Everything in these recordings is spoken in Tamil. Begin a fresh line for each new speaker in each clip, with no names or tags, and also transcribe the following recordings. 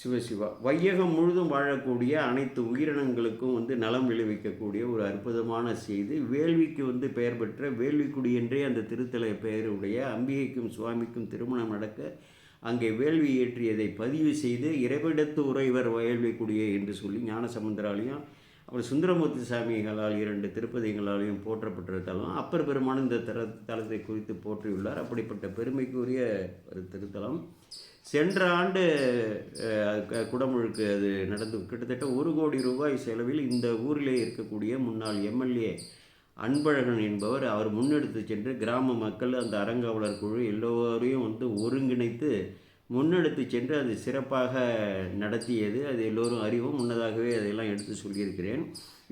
சிவசிவா. வையகம் முழுதும் வாழக்கூடிய அனைத்து உயிரினங்களுக்கும் வந்து நலம் விளைவிக்கக்கூடிய ஒரு அற்புதமான செய்தி. வேள்விக்கு வந்து பெயர் பெற்ற வேள்விக்குடி என்றே அந்த திருத்தல பெயருடைய அம்பிகைக்கும் சுவாமிக்கும் திருமணம் நடக்க அங்கே வேள்வி ஏற்றியதை பதிவு செய்து இறைவிடத்து உறைவர் வேள்விக்குடியே என்று சொல்லி ஞானசமுந்தராலையும் அப்புறம் சுந்தரமூர்த்தி சாமிகளால் இரண்டு திருப்பதிகளாலையும் போற்றப்பட்டிருத்தலம் தலம் அப்பர் பெருமானும் இந்த தர தலத்தை குறித்து போற்றியுள்ளார். அப்படிப்பட்ட பெருமைக்குரிய ஒரு திருத்தலம். சென்ற ஆண்டு க- குடமுழுக்கு அது நடந்து கிட்டத்தட்ட ஒரு கோடி ரூபாய் செலவில் இந்த ஊரிலே இருக்கக்கூடிய முன்னாள் எம்எல்ஏ அன்பழகன் என்பவர் அவர் முன்னெடுத்து சென்று கிராம மக்கள் அந்த அறங்காவலர் குழு எல்லோரையும் வந்து ஒருங்கிணைத்து முன்னெடுத்து சென்று அது சிறப்பாக நடத்தியது. அது எல்லோரும் அறிவும். முன்னதாகவே அதையெல்லாம் எடுத்து சொல்லியிருக்கிறேன்.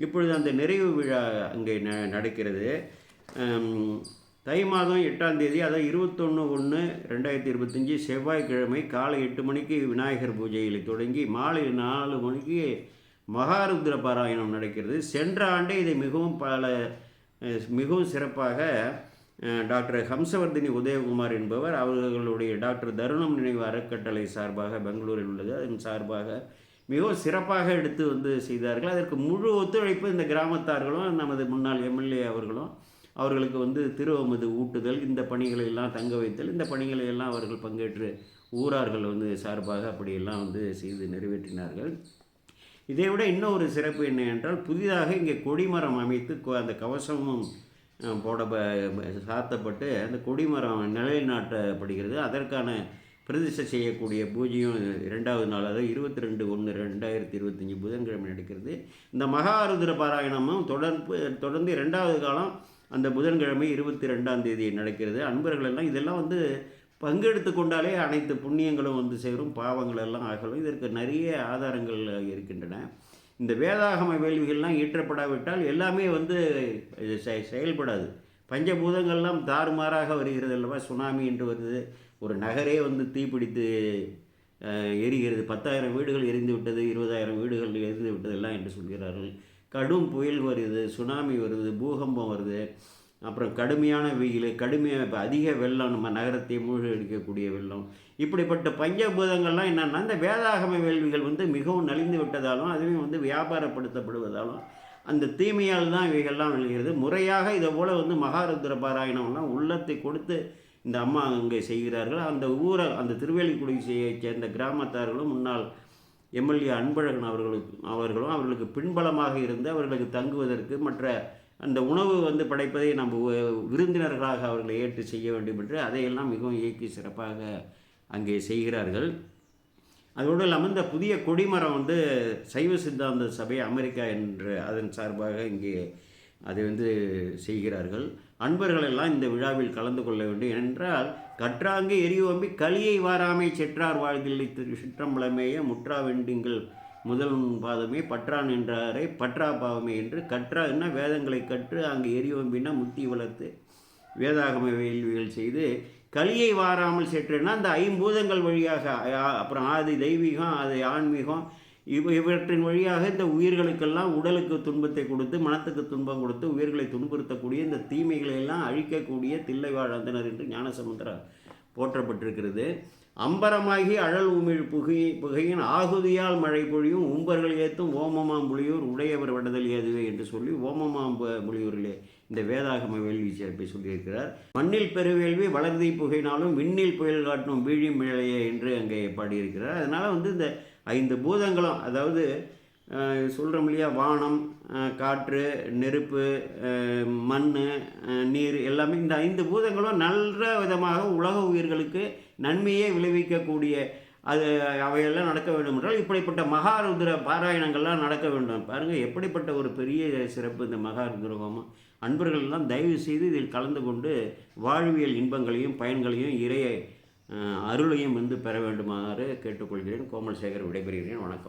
இப்பொழுது அந்த நிறைவு விழா அங்கே ந நடக்கிறது. தை மாதம் எட்டாம் தேதி அதாவது இருபத்தொன்று ஒன்று ரெண்டாயிரத்தி இருபத்தஞ்சி செவ்வாய்க்கிழமை காலை எட்டு மணிக்கு விநாயகர் பூஜையில் தொடங்கி மாலை நாலு மணிக்கு மகாருத்ர பாராயணம் நடக்கிறது. சென்ற ஆண்டே இதை மிகவும் பல மிகவும் சிறப்பாக டாக்டர் ஹம்சவர்தினி உதயகுமார் என்பவர் அவர்களுடைய டாக்டர் தருணம் நினைவு அறக்கட்டளை சார்பாக பெங்களூரில் உள்ளது. அதன் சார்பாக மிகவும் சிறப்பாக எடுத்து வந்து செய்தார்கள். அதற்கு முழு ஒத்துழைப்பு இந்த கிராமத்தார்களும் நமது முன்னாள் எம்எல்ஏ அவர்களும் அவர்களுக்கு வந்து திருவமது ஊட்டுதல் இந்த பணிகளை எல்லாம் தங்க வைத்தல் இந்த பணிகளை எல்லாம் அவர்கள் பங்கேற்று ஊரார்கள் வந்து சார்பாக அப்படியெல்லாம் வந்து செய்து நிறைவேற்றினார்கள். இதை விட இன்னொரு சிறப்பு என்ன என்றால் புதிதாக இங்கே கொடிமரம் அமைத்து அந்த கவசமும் போட ப- சாத்தப்பட்டு அந்த கொடிமரம் நிலைநாட்டப்படுகிறது அதற்கான பிரதிஷ்டை செய்யக்கூடிய பூஜையும் இரண்டாவது நாள் அதாவது இருபத்தி ரெண்டு ஒன்று ரெண்டாயிரத்தி இருபத்தஞ்சி புதன்கிழமை நடக்கிறது. இந்த மகாருத்ர பாராயணமும் தொடர்பு தொடர்ந்து இரண்டாவது காலம் அந்த புதன்கிழமை இருபத்தி ரெண்டாம் தேதி நடக்கிறது. அன்பர்கள் எல்லாம் இதெல்லாம் வந்து பங்கெடுத்து கொண்டாலே அனைத்து புண்ணியங்களும் வந்து சேரும் பாவங்கள் எல்லாம் இதற்கு நிறைய ஆதாரங்கள் இருக்கின்றன. இந்த வேதாகம வேள்விகள்லாம் ஈற்றப்படாவிட்டால் எல்லாமே வந்து இது செ- செயல்படாது. பஞ்சபூதங்கள்லாம் தாறுமாறாக வருகிறது அல்லவா? சுனாமி என்று வருது. ஒரு நகரே வந்து தீப்பிடித்து எரிகிறது. பத்தாயிரம் வீடுகள் எரிந்து விட்டது இருபதாயிரம் வீடுகள் எரிந்து விட்டது எல்லாம் என்று சொல்கிறார்கள். கடும் புயல் வருது சுனாமி வருது பூகம்பம் வருது. அப்புறம் கடுமையான வெயில் கடுமையாக இப்போ அதிக வெள்ளம் நம்ம நகரத்தை மூழ்கடிக்கக்கூடிய வெள்ளம். இப்படிப்பட்ட பஞ்சபூதங்கள்லாம் என்னென்னா இந்த வேதாகம வேள்விகள் வந்து மிகவும் நலிந்து விட்டதாலும் அதுவும் வந்து வியாபாரப்படுத்தப்படுவதாலும் அந்த தீமையால் தான் இவைகள்லாம் விளைகிறது முறையாக இதை போல் வந்து மகாருத்ர பாராயணம்லாம் உள்ளத்தை கொடுத்து இந்த அம்மா அங்கே செய்கிறார்கள். அந்த ஊரை அந்த திருவேலிக்குடியை சேர்ந்த கிராமத்தார்களும் முன்னாள் எம்எல்ஏ அன்பழகன் அவர்களுக்கு அவர்களும் அவர்களுக்கு பின்பலமாக இருந்து அவர்களுக்கு தங்குவதற்கு மற்ற அந்த உணவு வந்து படைப்பதை நம்ம விருந்தினர்களாக அவர்களை ஏற்று செய்ய வேண்டும் என்று அதையெல்லாம் மிகவும் இயக்கி சிறப்பாக அங்கே செய்கிறார்கள். அதோடு இல்லாமல் இந்த புதிய கொடிமரம் வந்து சைவ சித்தாந்த சபை அமெரிக்கா என்று அதன் சார்பாக இங்கே அதை வந்து செய்கிறார்கள். அன்பர்கள் எல்லாம் இந்த விழாவில் கலந்து கொள்ள வேண்டும். என்றால் கற்றாங்கு எரியோம்பி கலியை வாராமை செற்றார் வாழ்கில் திரு சிற்றம்பலமேய முற்றா வெண்டிங்கள் முதல் பாதமே பற்றான் என்றாரே பற்றா பாவமே என்று. கற்றா என்ன? வேதங்களை கற்று அங்கு எரியோம்பினா முத்தி வளர்த்து வேதாகம வேள்விகள் செய்து கலியை வாராமல் செற்றுனா அந்த ஐம்பூதங்கள் வழியாக அப்புறம் ஆதி தெய்வீகம் அது ஆன்மீகம் இவ இவற்றின் வழியாக இந்த உயிர்களுக்கெல்லாம் உடலுக்கு துன்பத்தை கொடுத்து மனத்துக்கு துன்பம் கொடுத்து உயிர்களை துன்புறுத்தக்கூடிய இந்த தீமைகளை எல்லாம் அழிக்கக்கூடிய தில்லை வாழ்ந்தனர் என்று ஞானசமுத்திரா போற்றப்பட்டிருக்கிறது. அம்பரமாகி அழல் உமிழ் புகை புகையின் ஆகுதியால் மழை பொழியும் உம்பர்கள் ஏத்தும் ஓமமாம் புலியூர் உடையவர் வடதல் ஏதுவே என்று சொல்லி ஓமமாம் புலியூரிலே இந்த வேதாகம வேள்வி சிறப்பை சொல்லியிருக்கிறார். மண்ணில் பெருவேள்வி வளர்தி புகையினாலும் விண்ணில் புயல் காட்டும் வீழி மிழையே என்று அங்கே பாடியிருக்கிறார். அதனால் வந்து இந்த ஐந்து பூதங்களும் அதாவது சொல்கிறோம் இல்லையா? வானம் காற்று நெருப்பு மண் நீர் எல்லாமே இந்த ஐந்து பூதங்களும் நல்ல விதமாக உலக உயிர்களுக்கு நன்மையே விளைவிக்கக்கூடிய அது அவையெல்லாம் நடக்க வேண்டும் என்றால் இப்படிப்பட்ட மகாருத்ர பாராயணங்கள்லாம் நடக்க வேண்டும். பாருங்கள் எப்படிப்பட்ட ஒரு பெரிய சிறப்பு இந்த மகாருத்ர ஹோமம் அன்பர்கள்லாம் தயவு செய்து இதில் கலந்து கொண்டு வாழ்வியல் இன்பங்களையும் பயன்களையும் இறைய அருளையும் வந்து பெற வேண்டுமாறு கேட்டுக்கொள்கிறேன். கோமல் சேகர் விடைபெறுகிறேன். வணக்கம்.